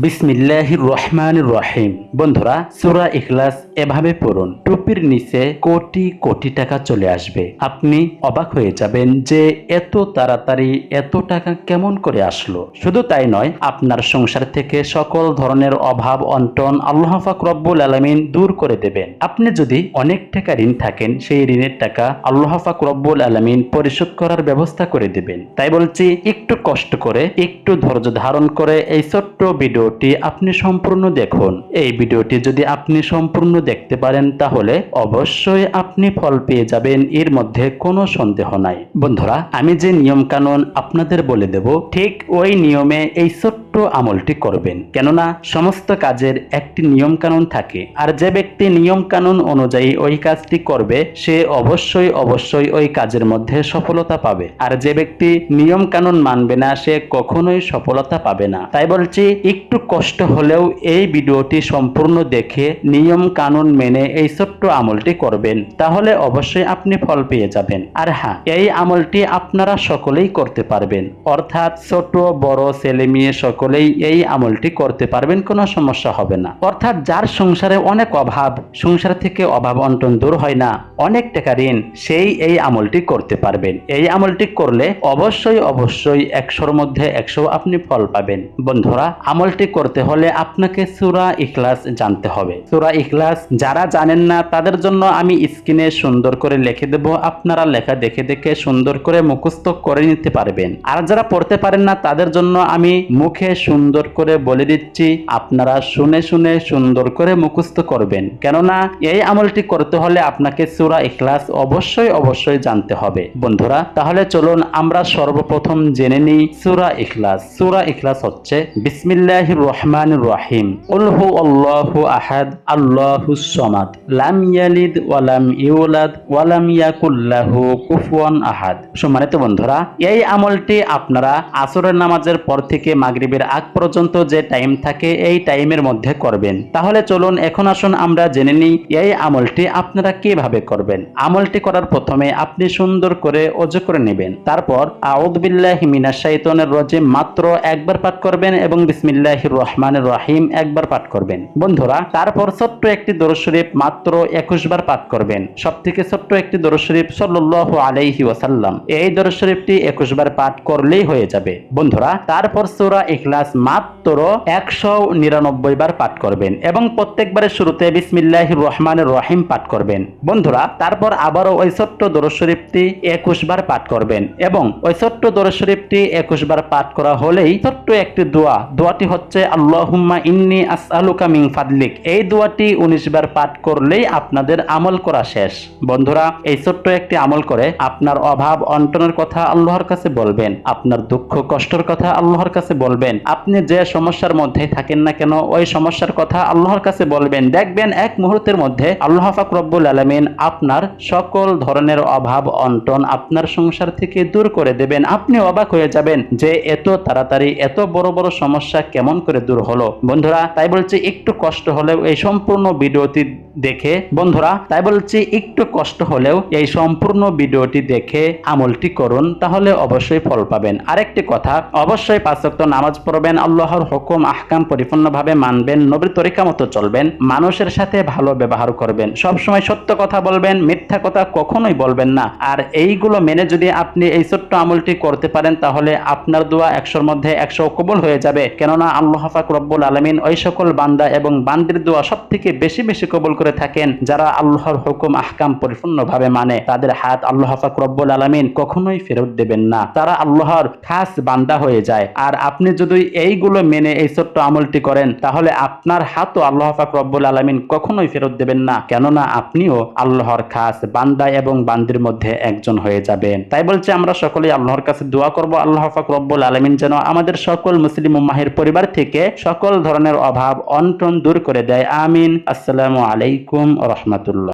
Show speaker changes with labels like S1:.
S1: বিসমিল্লাহির রহমানির রহিম। বন্ধুরা, সূরা ইখলাস এভাবে পড়ুন। টুপির নিচে কোটি কোটি টাকা চলে আসবে। আপনি অবাক হয়ে যাবেন যে এত তাড়াতাড়ি এত টাকা কেমন করে আসলো। শুধু তাই নয়, আপনার সংসার থেকে সকল ধরনের অভাব, অন্টন আল্লাহ পাক রব্বুল আলামিন দূর করে দেবেন। আপনি যদি অনেক টাকা ঋণ থাকেন, সেই ঋণের টাকা আল্লাহ পাক রব্বুল আলামিন পরিশোধ করার ব্যবস্থা করে দেবেন। তাই বলছি, একটু কষ্ট করে, একটু ধৈর্য ধারণ করে এই ছোট্ট ভিডিওটি আপনি সম্পূর্ণ দেখুন। এই ভিডিওটি যদি আপনি সম্পূর্ণ দেখতে পারেন, তাহলে অবশ্যই আপনি ফল পেয়ে যাবেন। এর মধ্যে কোনো সন্দেহ নাই। বন্ধুরা, আমি যে নিয়ম কানুন আপনাদের বলে দেব, ঠিক ওই নিয়মে এই ছোট্ট আমলটি করবেন। কেননা সমস্ত কাজের একটি নিয়ম কানুন থাকে, আর যে ব্যক্তি নিয়ম কানুন অনুযায়ী ওই কাজটি করবে, সে অবশ্যই অবশ্যই ওই কাজের মধ্যে সফলতা পাবে। আর যে ব্যক্তি নিয়ম কানুন মানবে না, সে কখনোই সফলতা পাবে না। তাই বলছি, একটু কষ্ট হলেও এই ভিডিওটি সম্পূর্ণ দেখে নিয়ম কানুন মেনে এই ছোট্ট আমলটি করবেন, তাহলে অবশ্যই আপনি ফল পেয়ে যাবেন। আর হ্যাঁ এই আমলটি আপনারা সকলেই করতে পারবেন। অর্থাৎ ছোট, বড়, ছেলে, মেয়ে সকলেই এই আমলটি করতে পারবেন, কোনো সমস্যা হবে না। অর্থাৎ যার সংসারে অনেক অভাব, সংসার থেকে অভাব অন্টন দূর হয় না, অনেক টাকা ঋণ সেই এই আমলটি করতে পারবেন। এই আমলটি করলে অবশ্যই অবশ্যই একশোর মধ্যে একশো আপনি ফল পাবেন। বন্ধুরা, আমলটি করতে হলে আপনাকে সুরা ইখলাস জানতে হবে। সুরা ইখলাস যারা জানেন না, তাদের জন্য আমি স্ক্রিনে সুন্দর করে লিখে দেব। আপনারা লেখা দেখে দেখে সুন্দর করে মুখস্থ করে নিতে পারবেন। আর যারা পড়তে পারেন না, তাদের জন্য আমি মুখে সুন্দর করে বলে দিচ্ছি, আপনারা শুনে শুনে সুন্দর করে মুখস্থ করবেন। কেননা, এই আমলটি করতে হলে আপনাকে সুরা ইখলাস অবশ্যই অবশ্যই জানতে হবে। বন্ধুরা, তাহলে চলুন আমরা সর্বপ্রথম জেনে নিই সুরা ইখলাস। সুরা ইখলাস হচ্ছে, বিসমিল্লাহির রহমানির রহিম। উলহু আল্লাহু আহাদ আল্লাহুস সামাদ। লাম ইয়ালিদ ওয়ালাম ইউলাদ ওয়ালাম ইয়াকুল্লাহু কুফুয়ান আহাদ। সম্মানিত বন্ধুরা, এই আমলটি আপনারা আসরের নামাজের পর থেকে মাগরিবের আগ পর্যন্ত যে টাইম থাকে, এই টাইমের মধ্যে করবেন। তাহলে চলুন, এখন আসুন আমরা জেনে নিই, এই আমলটি আপনারা কীভাবে করবেন? আমলটি করার প্রথমে আপনি সুন্দর করে অজু করে নেবেন। তারপর আউযবিল্লাহি মিনাশ শাইতানির রাজিম মাত্র একবার পাঠ করবেন এবং বিসমিল্লাহির রহমানির রহিম একবার পাঠ করবেন। বন্ধুরা, তারপর ছোট্ট একটি দরুদ শরীফ মাত্র 21 বার পাঠ করবেন। সব থেকে ছোট্ট একটি দরুদ শরীফ সাল্লাল্লাহু আলাইহি ওয়াসাল্লাম। এই দরুদ শরীফটি 21 বার পাঠ করলেই হয়ে যাবে। বন্ধুরা, তারপর সূরা ইখলাস মাত্র 199 বার পাঠ করবেন এবং প্রত্যেকবারের শুরুতে বিসমিল্লাহির রহমানির রহিম পাঠ করবেন। বন্ধুরা, তারপর আবারও ওই ছোট্ট শরীফটি 21 বার পাঠ করবেন এবং ওই ছোট্ট শরীফটি 21 বার পাঠ করা হলেই ছোট্ট একটি দোয়া, দোয়াটি হচ্ছে, আল্লাহুম্মা ইন্নি আসআলুকা মিন ফাদলিক। এই দোয়াটি 19 বার পাঠ করলেই আপনাদের আমল করা শেষ। বন্ধুরা, এই ছোট্ট একটি আমল করে আপনার অভাব অন্টনের কথা আল্লাহর কাছে বলবেন, আপনার দুঃখ কষ্টের কথা আল্লাহর কাছে বলবেন আপনি যে সমস্যার মধ্যে থাকেন না কেন, ওই সমস্যার কথা আল্লাহর কাছে বলবেন। দেখবেন এক মুহূর্তের মধ্যে আল্লাহ পাক রব্বুল আলামিন আপনার সকল ধরনের অভাব অন্টন আপনার সংসার থেকে দূর করে দেবেন। আপনি অবাক হয়ে যাবেন যে এত তাড়াতাড়ি এত বড় বড় সমস্যা কেমন করে দূর হলো। বন্ধুরা, তাই বলছি একটু কষ্ট হলেও এই সম্পূর্ণ ভিডিওটি দেখে, বন্ধুরা, তাই বলছি একটু কষ্ট হলেও এই সম্পূর্ণ ভিডিওটি দেখে আমলটি করুন, তাহলে অবশ্যই ফল পাবেন। আরেকটি কথা, অবশ্যই পাঁচক্ত নামাজ পড়বেন আল্লাহর হুকুম আহকাম পরিপূর্ণভাবে মানবেন, নবীর তরিকা মতো চলবেন, মানুষের সাথে ভালো ব্যবহার করবেন। সব সময় সত্য কথা বলবেন, মিথ্যা কথা কখনোই বলবেন না। আর এইগুলো মেনে যদি আপনি এই ছোট্ট আমলটি করতে পারেন, তাহলে আপনার দোয়া একশোর মধ্যে একশো কবুল হয়ে যাবে। কেননা আল্লাহ পাক রব্বুল আলমিন ওই সকল বান্দা এবং বান্দির দোয়া সব থেকে বেশি বেশি কবুল করে থাকেন, যারা আল্লাহর হুকুম আহকাম পরিপূর্ণভাবে মানে। তাদের হাত আল্লাহ পাক রব্বুল আলমিন কখনোই ফেরত দেবেন না। তারা আল্লাহর খাস বান্দা হয়ে যায়। আর আপনি যদি এইগুলো মেনে এই ছোট্ট আমলটি করেন, তাহলে আপনার হাতও আল্লাহ পাক আলমিন কখনোই ফেরত দেবেন না, কেননা আপনিও আল্লাহর খাস বান্দা এবং বান্দির মধ্যে একজন হয়ে যাবেন। তাই বলছে আমরা সকলেই আল্লাহর কাছে দোয়া করব, আল্লাহ পাক আলমিন যেন আমাদের সকল মুসলিম উম্মাহের পরিবার থেকে সকল ধরনের অভাব, অন্টন দূর করে দেয়, আমিন। আসসালামু আলাইকুম রহমতুল্লাহ।